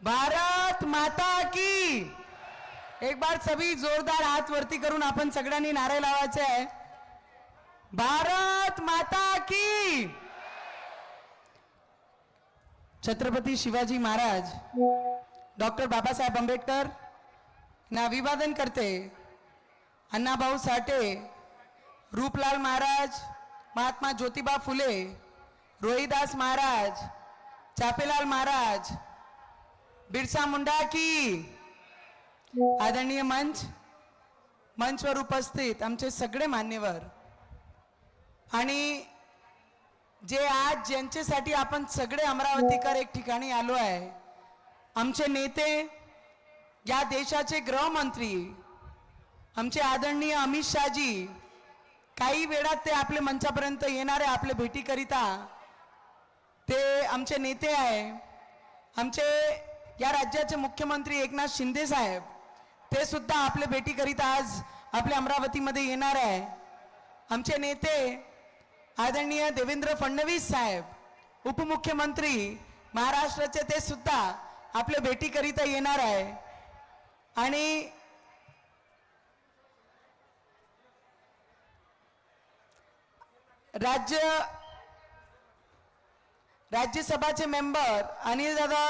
भारत माता की। एक बार सभी जोरदार हात वरती करून आपण सगळ्यांनी नारे लावायचे आहे. भारत माता की। छत्रपती शिवाजी महाराज डॉक्टर बाबासाहेब आंबेडकर ना अभिवादन करते. अण्णाभाऊ साठे रूपलाल महाराज महात्मा ज्योतिबा फुले रोहिदास महाराज चापेलाल महाराज बिरसा मुंडा की? आदरणीय मंच मंचवर उपस्थित आमचे सगळे मान्यवर. आणि जे आज ज्यांच्यासाठी आपण सगळे अमरावतीकर एक ठिकाणी आलो आहे आमचे नेते या देशाचे गृहमंत्री आमचे आदरणीय अमित शहाजी काही वेळात ते आपल्या मंचापर्यंत येणारे आपले भेटीकरिता ते आमचे नेते आहे. आमचे या राज्याचे मुख्यमंत्री एकनाथ शिंदे साहेब ते सुद्धा आपल्या भेटीकरिता आज आपल्या अमरावतीमध्ये येणार आहे. आमचे नेते आदरणीय देवेंद्र फडणवीस साहेब उपमुख्यमंत्री महाराष्ट्राचे ते सुद्धा आपल्या भेटीकरिता येणार आहे. आणि राज्य राज्यसभाचे मेंबर अनिलदादा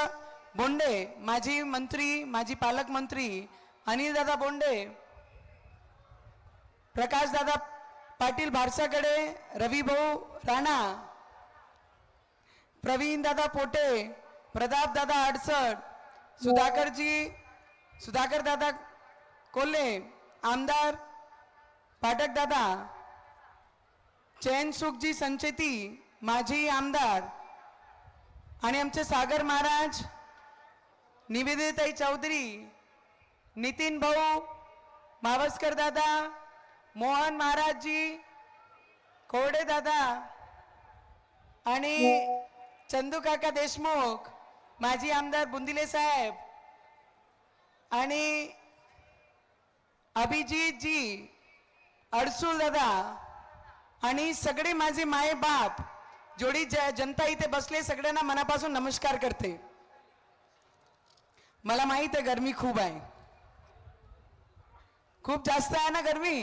बोंडे माजी मंत्री माजी पालकमंत्री अनिलदादा बोंडे प्रकाशदादा पाटील भारसाकडे रविभाऊ राणा प्रवीणदादा पोटे प्रतापदादा अडसड सुधाकरजी सुधाकरदादा कोल्हे आमदार पाठकदादा चैन सुखजी संचेती माजी आमदार आणि आमचे सागर महाराज निवेदिताई चौधरी नितीन भाऊ मावस्कर दादा मोहन महाराजजी कोरडे दादा आणि चंदू काका देशमुख माजी आमदार बुंदिले साहेब आणि अभिजित जी अडसूल दादा आणि सगळे माझे माय बाप जोडी जनता इथे बसले सगळ्यांना मनापासून नमस्कार करते. मला माहीत आहे गरमी खूप आहे. खूप जास्त आहे ना गरमी?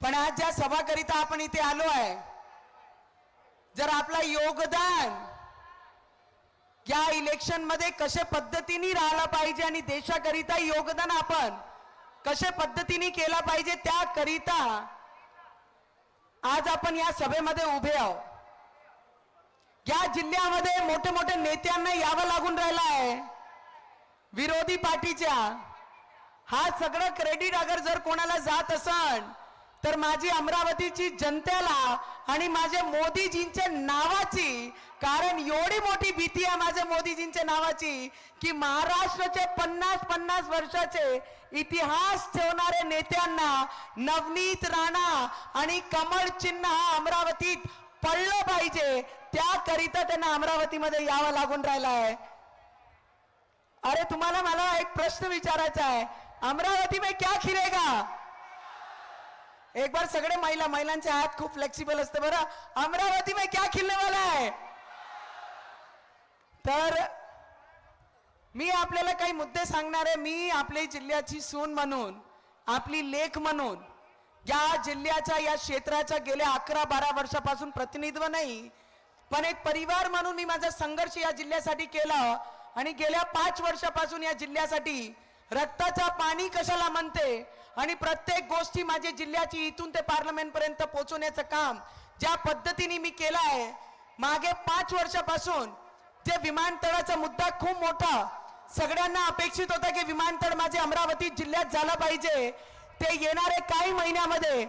पण आज ज्या सभाकरिता आपण इथे आलो आहे जर आपला योगदान या इलेक्शनमध्ये कशा पद्धतीने राहिला पाहिजे आणि देशाकरिता योगदान आपण कशा पद्धतीने केला पाहिजे त्याकरिता आज आपण या सभेमध्ये उभे आहोत. या जिल्ह्यामध्ये मोठे मोठे नेत्यांना यावं लागून राहिलं आहे. विरोधी पार्टीच्या. हा सगळं क्रेडिट अगर जर कोणाला जात असन तर माझी अमरावतीची जनतेला आणि माझ्या मोदीजींच्या नावाची कारण एवढी मोठी भीती आहे माझ्या मोदीजींच्या नावाची की महाराष्ट्राचे पन्नास पन्नास वर्षाचे इतिहास ठेवणारे नेत्यांना नवनीत राणा आणि कमळ चिन्ह हा अमरावतीत पडलं पाहिजे. त्याकरिता त्यांना अमरावतीमध्ये यावं लागून राहिलं आहे अरे तुम्हाला मला एक प्रश्न विचारायचा आहे. अमरावती में क्या खिलेगा? एक बार सगळे महिला महिलांचे हात खूप फ्लेक्सिबल असते बरं. अमरावती में क्या खिलने वाला आहे तर मी आपल्याला काही मुद्दे सांगणार आहे. मी आपल्या जिल्ह्याची सून म्हणून आपली लेख म्हणून. या जिल्ह्याच्या या क्षेत्राच्या गेल्या अकरा बारा वर्षापासून प्रतिनिधित्व नाही पण एक परिवार म्हणून मी माझा संघर्ष या जिल्ह्यासाठी केला आणि गेल्या पाच वर्षापासून या जिल्ह्यासाठी रक्ताचा पाणी कशाला म्हणते आणि प्रत्येक गोष्टी माझ्या जिल्ह्याची इथून ते पार्लमेंट पर्यंत पोहोचवण्याचं काम ज्या पद्धतीने मी केलं आहे मागे पाच वर्षापासून जे विमानतळाचा मुद्दा खूप मोठा सगळ्यांना अपेक्षित होता की विमानतळ माझे अमरावती जिल्ह्यात झालं पाहिजे ते येणारे काही महिन्यामध्ये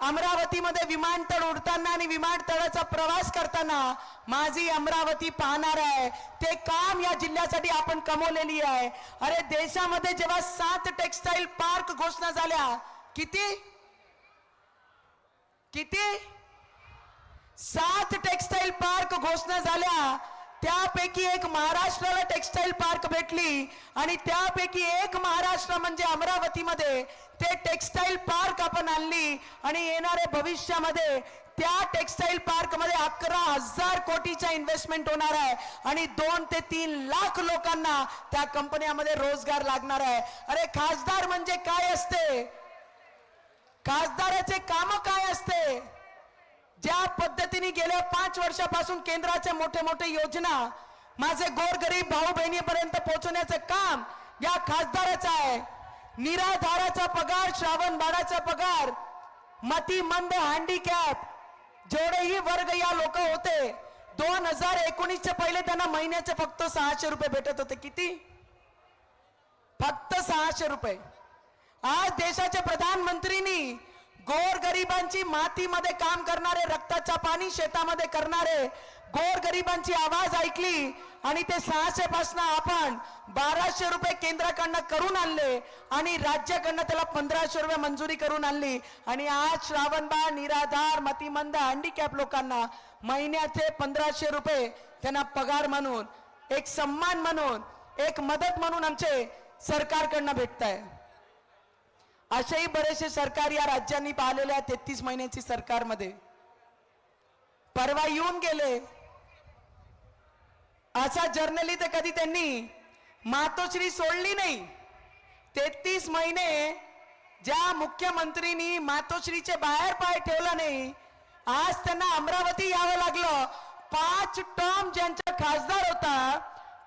अमरावतीमध्ये विमानतळ उडताना आणि विमानतळाचा प्रवास करताना माझी अमरावती पाहणार आहे. ते काम या जिल्ह्यासाठी आपण कमवलेली आहे. अरे देशामध्ये जेव्हा सात टेक्सटाईल पार्क घोषणा झाल्या किती? किती? सात टेक्सटाईल पार्क घोषणा झाल्या. त्यापैकी एक महाराष्ट्राला टेक्सटाईल पार्क भेटली आणि त्यापैकी एक महाराष्ट्र म्हणजे अमरावतीमध्ये ते टेक्सटाईल पार्क आपण आणली आणि येणाऱ्या भविष्यामध्ये त्या टेक्सटाईल पार्कमध्ये अकरा हजार कोटीचा इन्व्हेस्टमेंट होणार आहे आणि दोन ते तीन लाख लोकांना त्या कंपन्यामध्ये रोजगार लागणार आहे. अरे खासदार म्हणजे काय असते? खासदाराचे काम काय असते? ज्या पद्धतीने गेल्या पाच वर्षापासून केंद्राच्या मोठे मोठे योजना माझे गोरगरीब भाऊ बहिणीपर्यंत पोहोचवण्याचं काम या खासदाराचं आहे. निराधाराचा पगार श्रावण बाळाचा पगार मती मंद हँडिकॅप जेवढेही वर्ग या लोक होते दोन हजार एकोणीसच्या पहिले त्यांना महिन्याचे फक्त सहाशे रुपये भेटत होते. किती? फक्त सहाशे रुपये. आज देशाच्या प्रधानमंत्रीनी गोरगरिबांची मातीमध्ये काम करणारे रक्ताचा पाणी शेतामध्ये करणारे गोरगरिबांची आवाज ऐकली आणि ते सहाशे पासून आपण बाराशे रुपये केंद्राकडनं करून आणले आणि राज्याकडनं त्याला पंधराशे रुपये मंजुरी करून आणली. आणि आज श्रावणबाळ निराधार मतिमंद हँडिकॅप लोकांना महिन्याचे पंधराशे रुपये त्यांना पगार म्हणून एक सन्मान म्हणून एक मदत म्हणून आमचे सरकारकडनं भेटत आहे असेही बरेचसे सरकार या राज्यांनी पाहिलेले आहेत तेहतीस महिन्याची सरकारमध्ये. परवा येऊन गेले. असा जर्नली तर कधी त्यांनी मातोश्री सोडली नाही. तेहतीस महिने ज्या मुख्यमंत्रीनी मातोश्रीचे बाहेर पाय ठेवला नाही आज त्यांना अमरावती यावं लागलं. पाच टर्म ज्यांचा खासदार होता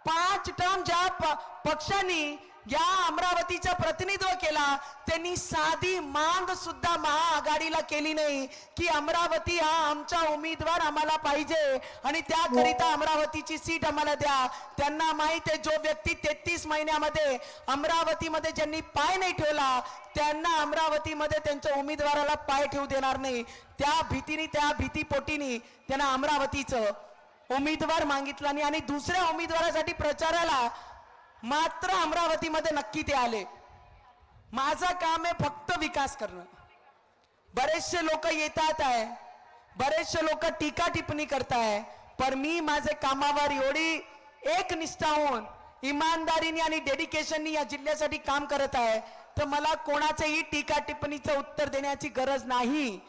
पाच टर्म ज्या प- पक्षांनी या अमरावतीचा प्रतिनिधित्व केला त्यांनी साधी मांग सुद्धा महाआघाडीला केली नाही की अमरावती हा आमचा उमेदवार आम्हाला पाहिजे आणि त्याकरिता अमरावतीची सीट आम्हाला द्या. त्यांना माहीत आहे जो व्यक्ती तेहतीस महिन्यामध्ये अमरावतीमध्ये ज्यांनी पाय नाही ठेवला त्यांना अमरावतीमध्ये त्यांच्या उमेदवाराला पाय ठेवू देणार नाही. त्या भीतीने त्या भीतीपोटीने त्यांना अमरावतीचं उमेदवार मागितला नाही आणि दुसऱ्या उमेदवारासाठी प्रचाराला मात्र अमरावतीमध्ये नक्की ते आले. माझं काम आहे फक्त विकास करणं. बरेचसे लोक येतात आहे. बरेचसे लोक टीका टिप्पणी करताय. पण मी माझे कामावर एवढी एक निष्ठा होऊन इमानदारीने आणि डेडिकेशननी या जिल्ह्यासाठी काम करत आहे. तर मला कोणाचंही टीका टिप्पणीचं उत्तर देण्याची गरज नाही.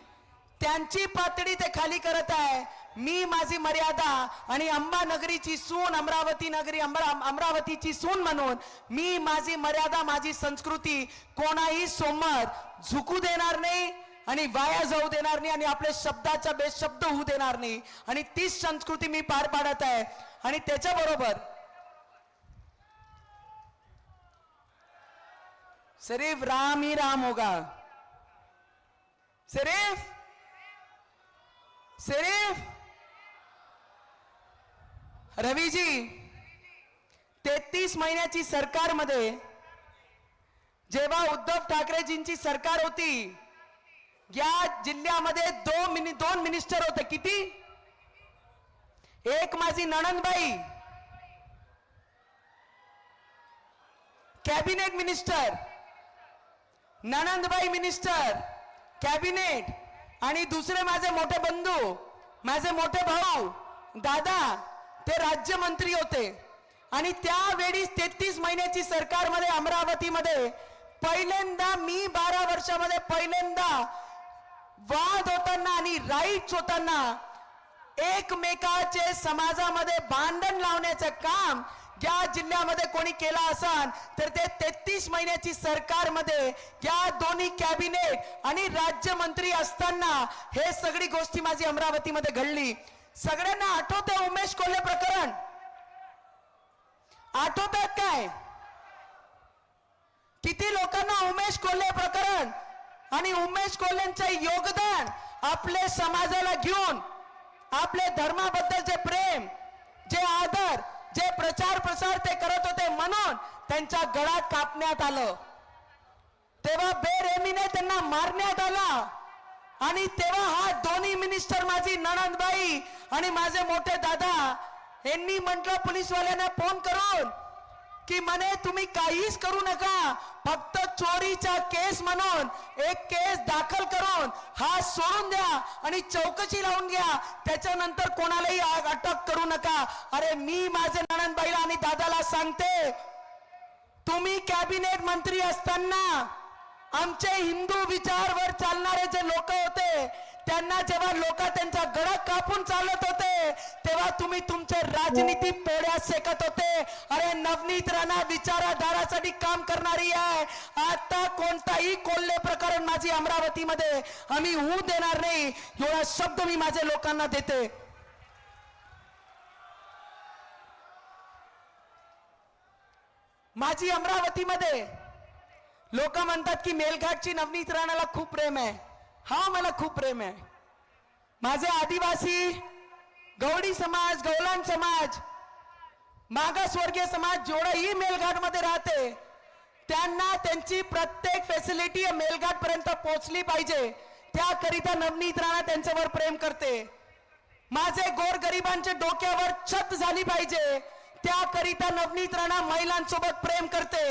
त्यांची पातळी ते खाली करत आहे. मी माझी मर्यादा आणि अंबा नगरीची सून अमरावती नगरी अमरा अमरावतीची सून म्हणून मी माझी मर्यादा माझी संस्कृती कोणाही समोर झुकू देणार नाही आणि वाया जाऊ देणार नाही आणि आपल्या शब्दाचा बेशब्द होऊ देणार नाही. आणि तीच संस्कृती मी पार पाडत आहे. आणि त्याच्याबरोबर सिर्फ राम ही राम होगा. सिर्फ सिर्फ? रवीजी तेहतीस महिन्याची सरकारमध्ये जेव्हा उद्धव ठाकरेजींची सरकार होती या जिल्ह्यामध्ये दोन मिनि दोन मिनिस्टर होते. किती? एक माझी नणंदबाई कॅबिनेट मिनिस्टर नणंदबाई मिनिस्टर कॅबिनेट आणि दुसरे माझे मोठे बंधू माझे मोठे भाऊ दादा ते राज्यमंत्री होते. आणि त्यावेळी तेहतीस महिन्याची सरकारमध्ये अमरावतीमध्ये पहिल्यांदा मी बारा वर्षामध्ये पहिल्यांदा वाद होताना आणि राईट्स होताना एकमेकाचे समाजामध्ये भांडण लावण्याचं काम या जिल्ह्यामध्ये कोणी केला असाल तर ते तेहतीस महिन्याची सरकारमध्ये या दोन्ही कॅबिनेट आणि राज्यमंत्री असताना हे सगळी गोष्टी माझी अमरावतीमध्ये घडली. सगळ्यांना आठवतंय उमेश कोल्हे प्रकरण? आठवतात काय? किती लोकांना उमेश कोल्हे प्रकरण आणि उमेश कोल्हेंचं योगदान आपले समाजाला घेऊन आपले धर्माबद्दलचे प्रेम जे आदर जे प्रचार प्रसार ते करत होते म्हणून त्यांच्या गळात कापण्यात आलं. तेव्हा बेरेमीने त्यांना मारण्यात आला. आणि तेव्हा हा दोन्ही मिनिस्टर माझी नणंदबाई आणि माझे मोठे दादा यांनी म्हटलं पोलीसवाल्यांना फोन करून की म्हणे तुम्ही काहीच करू नका. फक्त चोरीचा केस म्हणून एक केस दाखल करून हा सोडून द्या आणि चौकशी लावून घ्या. त्याच्यानंतर कोणालाही अटक करू नका. अरे मी माझे नणंदबाईला आणि दादाला सांगते तुम्ही कॅबिनेट मंत्री असताना आमचे हिंदू विचारवर चालणारे जे लोक होते त्यांना जेव्हा लोक त्यांचा गडा कापून चालत होते तेव्हा तुम्ही तुमचे राजनीती पोळ्या सेकत होते. अरे नवनीत राणा विचाराधारासाठी काम करणारी आहे. आता कोणताही कोल्हे प्रकरण माझी अमरावतीमध्ये आम्ही होऊ देणार नाही. एवढा शब्द मी माझ्या लोकांना देते. माझी अमरावतीमध्ये लोक म्हणतात की मेलघाटची नवनीत राणाला खूप प्रेम आहे. हा मला खूप प्रेम आहे. माझे आदिवासी गौडी समाज गौलान समाज मागासवर्गीय समाज जेवढाही मेलघाटमध्ये राहते त्यांना त्यांची प्रत्येक फॅसिलिटी मेलघाट पर्यंत पोहोचली पाहिजे. त्याकरिता नवनीत राणा त्यांच्यावर प्रेम करते. माझे गोरगरिबांच्या डोक्यावर छत झाली पाहिजे. त्याकरिता नवनीत राणा महिलांसोबत प्रेम करते.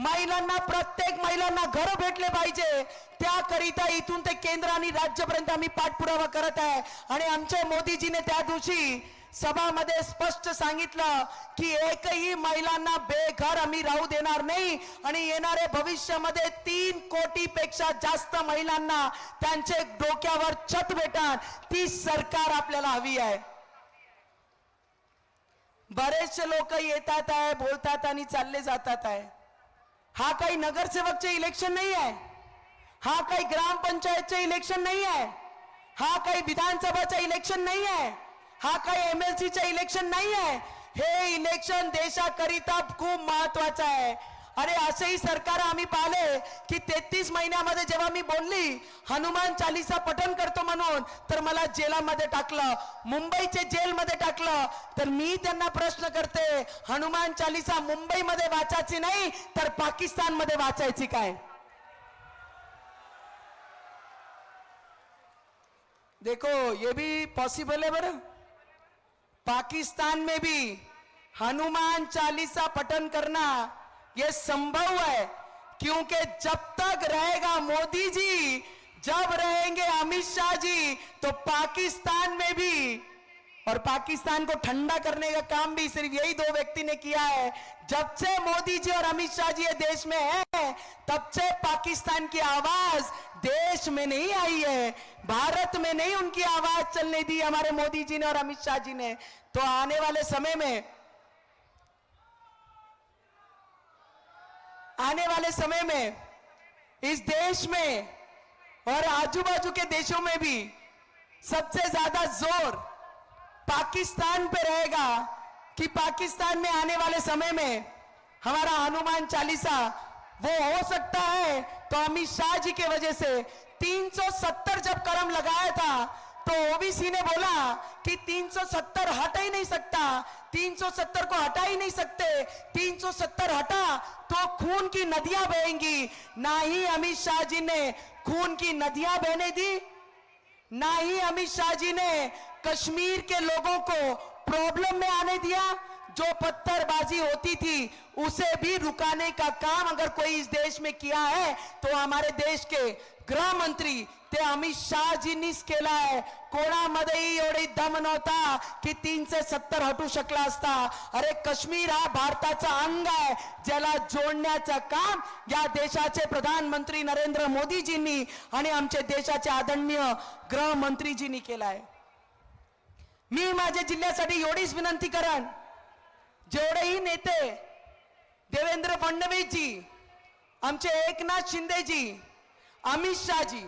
महिलांना प्रत्येक महिलांना घर भेटले पाहिजे. त्याकरिता इथून ते केंद्र आणि राज्यापर्यंत आम्ही पाठपुरावा करत आहे. आणि आमच्या मोदीजीने त्या दिवशी सभामध्ये स्पष्ट सांगितलं की एकही महिलांना बेघर आम्ही राहू देणार नाही. आणि येणाऱ्या भविष्यामध्ये तीन कोटी पेक्षा जास्त महिलांना त्यांचे डोक्यावर छत भेटणार. ती सरकार आपल्याला हवी आहे. बरेचसे लोक येतात आहे बोलतात आणि चालले जातात आहे. हा काही नगरसेवकचे इलेक्शन नाही आहे. हा काही ग्रामपंचायतचे इलेक्शन नाही आहे. हा काही विधानसभाचं इलेक्शन नाही आहे. हा काही एमएलसीचे इलेक्शन नाही आहे. हे इलेक्शन देशाकरिता खूप महत्वाचं आहे. अरे असेही सरकार आम्ही पाहिले की तेहतीस महिन्यामध्ये जेव्हा मी बोलली हनुमान चालीसा पठन करतो म्हणून तर मला जेलामध्ये टाकलं मुंबईचे जेलमध्ये टाकलं. तर मी त्यांना प्रश्न करते हनुमान चालीसा मुंबईमध्ये वाचायची नाही तर पाकिस्तानमध्ये वाचायची काय? देखो ये भी पॉसिबल है बरं? पाकिस्तान में भी हनुमान चालीसा पठन करना ये संभव है, क्योंकि जब तक रहेगा मोदी जी, जब रहेंगे अमित शाह जी तो पाकिस्तान में भी, और पाकिस्तान को ठंडा करने का काम भी सिर्फ़ यही दो व्यक्ति ने किया है। जब से मोदी जी और अमित शाह जी ये देश में है, तब से पाकिस्तान की आवाज़ देश में नहीं आई है। भारत में नहीं उनकी आवाज़ चलने दी हमारे मोदी जी ने और अमित शाह जी ने। तो आने वाले समय में आने वाले समय में, इस देश में और आजू बाजू के देशों में भी सबसे ज़्यादा ज़ोर पाकिस्तान पे रहेगा कि पाकिस्तान में आने वाले समय में हमारा हनुमान चालीसा वो हो सकता है। तो अमित शाह जी के वजह से 370 जब कलम लगाया था तो ओबीसी ने बोला कि 370 हट ही नहीं सकता 370 को हटा ही नहीं सकते 370 हटा तो खून की नदियाँ बहेंगी। ना ही अमित शाह जी ने खून की नदियाँ बहने दी, ना ही अमित शाह जी ने कश्मीर के लोगों को प्रॉब्लम में आने दिया, जो पत्थरबाजी होती थी, उसे भी रुकाने का काम अगर कोई इस देश में किया है तो हमारे देश के गृहमंत्री ते अमित शहाजींनीच केला आहे. कोणामध्येही एवढी दम नव्हता की तीनशे सत्तर हटू शकला असता. अरे काश्मीर हा भारताचा अंग आहे. ज्याला जोडण्याचं काम या देशाचे प्रधानमंत्री नरेंद्र मोदीजींनी आणि आमचे देशाचे आदरणीय गृहमंत्रीजींनी केलं आहे मी माझ्या जिल्ह्यासाठी एवढीच विनंती करण जेवढेही नेते देवेंद्र फडणवीसजी आमचे एकनाथ शिंदेजी अमित शहाजी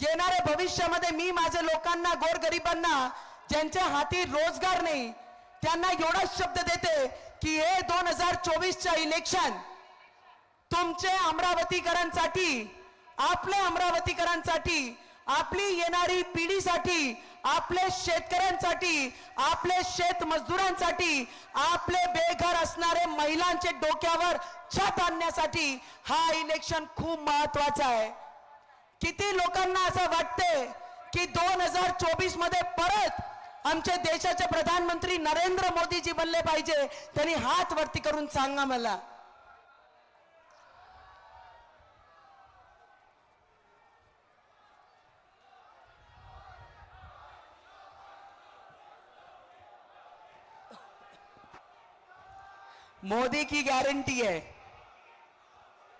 येणाऱ्या भविष्यामध्ये मी माझ्या लोकांना गोरगरिबांना ज्यांच्या हाती रोजगार नाही त्यांना एवढाच शब्द देते की हे दोन हजार चोवीसच्या इलेक्शन तुमचे अमरावतीकरांसाठी आपले अमरावतीकरांसाठी आपली येणारी पिढीसाठी आपले शेतकऱ्यांसाठी आपले शेत मजदुरांसाठी आपले बेघर असणारे महिलांचे डोक्यावर छत आणण्यासाठी हा इलेक्शन खूप महत्त्वाचा आहे. किती लोकांना असं वाटते की दोन हजार चोवीसमध्ये परत आमच्या देशाचे प्रधानमंत्री नरेंद्र मोदीजी बनले पाहिजे? त्यांनी हात वरती करून सांगा मला. मोदी की गारंटी है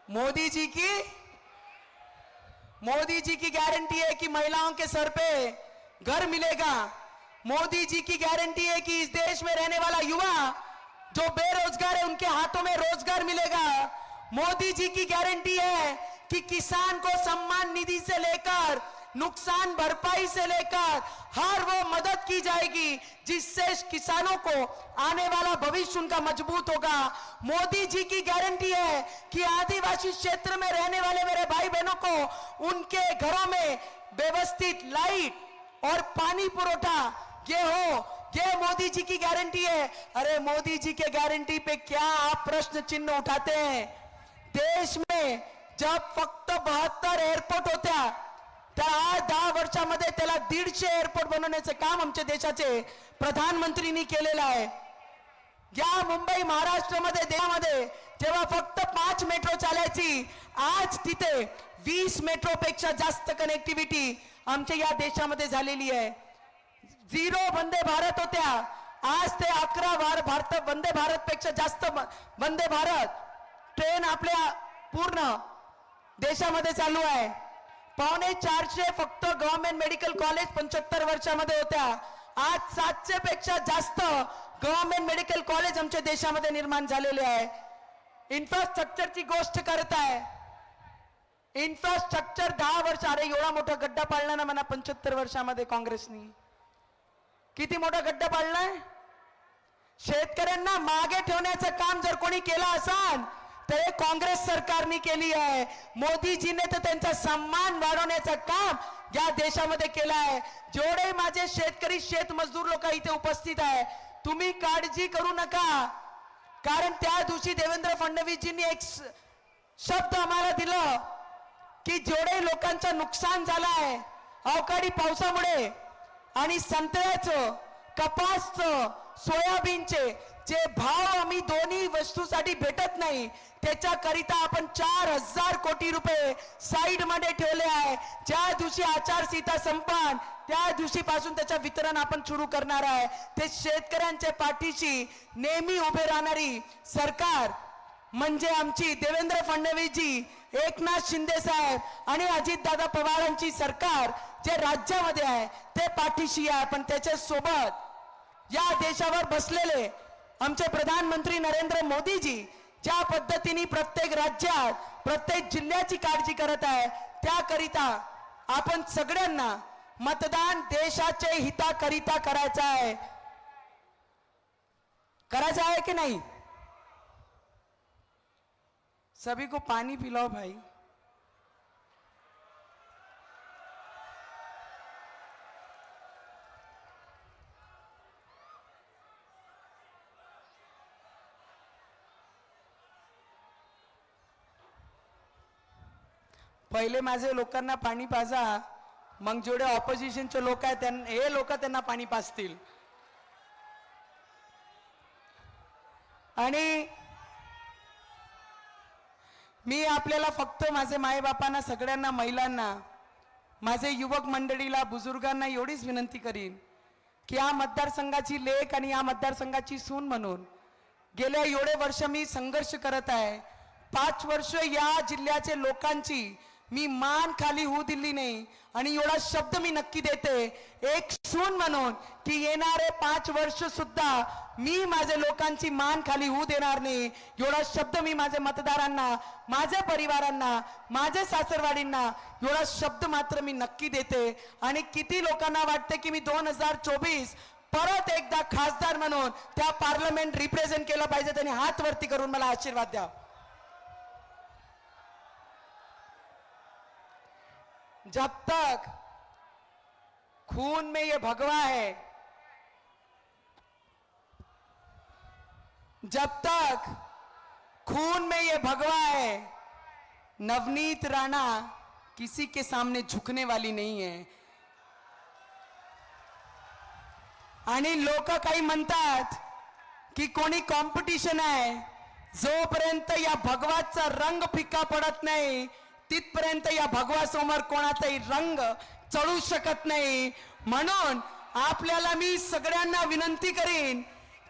मोदी जी की मोदी जी की गारंटी है कि महिलाओं के सर पे घर मिलेगा। मोदी जी की गारंटी है कि इस देश में रहने वाला युवा जो बेरोजगार है, उनके हाथों में रोज़गार मिलेगा। मोदी जी की गारंटी है कि किसान को सम्मान निधि से लेकर नुकसान भरपाई से लेकर हर वो मदद की जाएगी, जिससे किसानों को आने वाला भविष्य उनका मज़बूत होगा। मोदी जी की गारंटी है कि आदिवासी क्षेत्र में रहने वाले मेरे भाई बहनों को उनके घरों में व्यवस्थित लाइट और पानी पुरोठा ये हो, ये मोदी जी की गारंटी है। अरे मोदी जी के गारंटी पे क्या आप प्रश्न चिन्ह उठाते हैं? देश में जब फक्त बहात्तर एअरपोर्ट होत्या तर आज दहा वर्षामध्ये त्याला दीडशे एअरपोर्ट बनवण्याचे काम आमच्या देशाचे प्रधानमंत्रीनी केलेलं आहे. या मुंबई महाराष्ट्रामध्ये देशामध्ये जेव्हा फक्त पाच मेट्रो चालायची आज तिथे वीस मेट्रोपेक्षा जास्त कनेक्टिव्हिटी आमच्या या देशामध्ये झालेली आहे. झिरो वंदे भारत होत्या. आज ते अकरा भार भारत वंदे भारत पेक्षा जास्त वंदे भारत. ट्रेन आपल्या पूर्ण देशामध्ये चालू आहे. पावणे चारशे फक्त गव्हर्नमेंट मेडिकल कॉलेज पंच्याहत्तर वर्षामध्ये होत्या. आज सातशे पेक्षा जास्त गव्हर्नमेंट मेडिकल कॉलेज आमच्या देशामध्ये निर्माण झालेले आहे. इन्फ्रास्ट्रक्चरची गोष्ट करत आहे. इन्फ्रास्ट्रक्चर दहा वर्ष अरे एवढा मोठा गड्डा पाडला ना म्हणा पंच्याहत्तर वर्षामध्ये काँग्रेसनी. किती मोठा गड्डा पाडलाय शेतकऱ्यांना मागे ठेवण्याचं काम जर कोणी केलं असाल तर हे काँग्रेस सरकारने केली आहे. मोदीजीने तर त्यांचा सन्मान वाढवण्याचं काम या देशामध्ये केलं आहे. जेवढे माझे शेतकरी शेतमजदूर लोक इथे उपस्थित आहे तुम्ही काळजी करू नका. कारण त्या दिवशी देवेंद्र फडणवीसजींनी एक शब्द आम्हाला दिलं की जेवढे लोकांचं नुकसान झालं आहे अवकाळी पावसामुळे आणि संत्र्याचं कपासचं सोयाबीनचे जे भाव आम्ही दोन्ही वस्तूसाठी भेटत नाही त्याच्याकरिता आपण चार हजार कोटी रुपये साईडमध्ये ठेवले आहे. ज्या दिवशी आचारसंहिता संपान त्या दिवशीपासून त्याचं वितरण आपण सुरू करणार आहे. ते शेतकऱ्यांच्या पाठीशी नेहमी उभे राहणारी सरकार म्हणजे आमची देवेंद्र फडणवीसजी एकनाथ शिंदे साहेब आणि अजितदादा पवारांची सरकार जे राज्यामध्ये आहे ते पाठीशी आहे. पण त्याच्यासोबत या देशावर बसलेले आमचे प्रधानमंत्री नरेंद्र मोदीजी ज्या पद्धतीने प्रत्येक राज्यात प्रत्येक जिल्ह्याची काळजी करत आहे त्याकरिता आपण सगळ्यांना मतदान देशाचे हिताकरिता करायचं आहे. करायचं आहे की नाही? सभी को पाणी पिलाओ भाई. पहिले माझे लोकांना पाणी पाजा मग जेवढे ऑपोजिशनचे लोक आहेत त्यांना हे लोक त्यांना पाणी पाजतील. आणि मी आपल्याला फक्त माझे मायबापांना सगळ्यांना महिलांना माझे युवक मंडळीला बुजुर्गांना एवढीच विनंती करीन की या मतदारसंघाची लेख आणि या मतदारसंघाची सून म्हणून गेल्या एवढे वर्ष मी संघर्ष करत आहे. पाच वर्ष या जिल्ह्याचे लोकांची मी मान खाली होऊ दिली नाही. आणि एवढा शब्द मी नक्की देते. एक सून म्हणून की येणारे पाच वर्ष सुद्धा मी माझ्या लोकांची मान खाली होऊ देणार नाही. एवढा शब्द मी माझ्या मतदारांना माझ्या परिवारांना माझ्या सासरवाडींना एवढा शब्द मात्र मी नक्की देते. आणि किती लोकांना वाटते की मी दोन हजार चोवीस परत एकदा खासदार म्हणून त्या पार्लमेंट रिप्रेझेंट केलं पाहिजे त्यांनी हात वरती करून मला आशीर्वाद द्या. जब तक खून में ये भगवा है जब तक खून में ये भगवा है नवनीत राणा किसी के सामने झुकने वाली नहीं है। आणि लोक काही म्हणतात की कोणी कॉम्पिटिशन आहे जोपर्यंत या भगवाचा रंग फिका पडत नाही तिथपर्यंत या भगवासमोर कोणाचाही रंग चढू शकत नाही. म्हणून आपल्याला मी सगळ्यांना विनंती करीन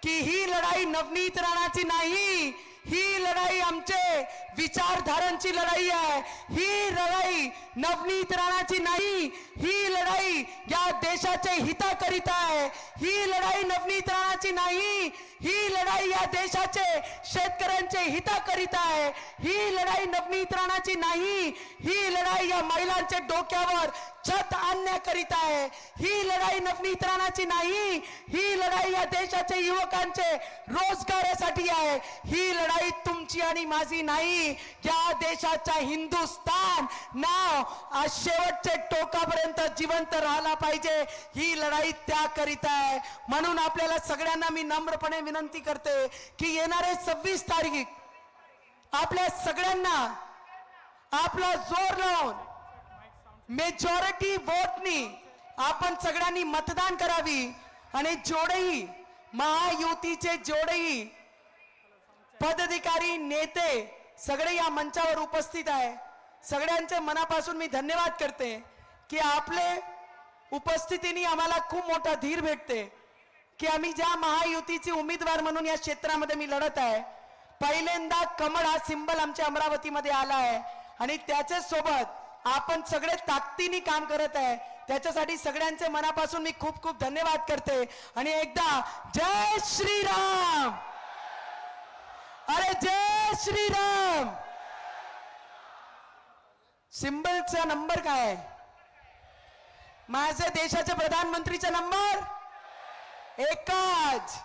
की ही लढाई नवनीत राणाची नाही ही लढाई आमचे विचारधारांची लढाई आहे. ही लढाई नवनीत राणाची नाही ही लढाई या देशाचे हिताकरिता आहे. ही लढाई नवनीत राणाची नाही ही लढाई या देशाचे शेतकऱ्यांचे हिताकरिता आहे. ही लढाई नवनीत राणाची नाही ही लढाई या महिलांच्या डोक्यावर छत आणण्याकरिता आहे. ही लढाई नवनीत इतरांची नाही ही लढाई या देशाचे युवकांचे रोजगारासाठी आहे. ही लढाई तुमची आणि माझी नाही. या देशाचा हिंदुस्तान नाव आज शेवटचे टोकापर्यंत जिवंत राहिला पाहिजे. ही लढाई त्याकरिता आहे. म्हणून आपल्याला सगळ्यांना मी नम्रपणे विनंती करते की येणारे सव्वीस तारीख आपल्या सगळ्यांना आपला जोर लावून मेजॉरिटी वोटनी आपण सगळ्यांनी मतदान करावी आणि जोडही महायुतीचे जोडही पदाधिकारी नेते सगळे या मंचावर उपस्थित आहे. सगळ्यांचे मनापासून मी धन्यवाद करते की आपले उपस्थितीने आम्हाला खूप मोठा धीर भेटते की आम्ही ज्या महायुतीचे उमेदवार म्हणून या क्षेत्रामध्ये मी लढत आहे पहिल्यांदा कमळ हा सिंबल आमच्या अमरावतीमध्ये आला आहे आणि त्याच्या सोबत आपण सगळे ताकदीने काम करत आहे. त्याच्यासाठी सगळ्यांचे मनापासून मी खूप खूप धन्यवाद करते. आणि एकदा जय श्रीराम! अरे जय श्रीराम! सिंबलचा नंबर काय आहे? माझ्या देशाचे प्रधानमंत्रीचा नंबर? एकच.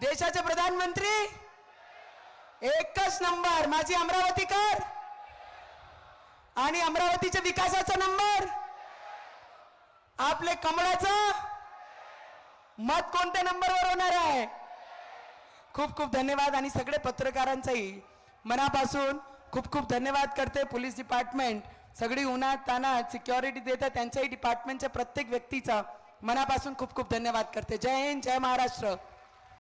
देशाचे प्रधानमंत्री? एकच नंबर. माझी अमरावतीकर? आणि अमरावतीच्या विकासाचा नंबर. आपले कमळाचं मत कोणत्या नंबरवर होणार आहे? खूप खूप धन्यवाद आणि सगळे पत्रकारांचाही मनापासून खूप खूप धन्यवाद करते पोलीस डिपार्टमेंट. सगळी उन्हात तानात सिक्युरिटी देतात त्यांच्याही डिपार्टमेंटच्या प्रत्येक व्यक्तीचा मनापासून खूप खूप धन्यवाद करते. जय हिंद जय महाराष्ट्र.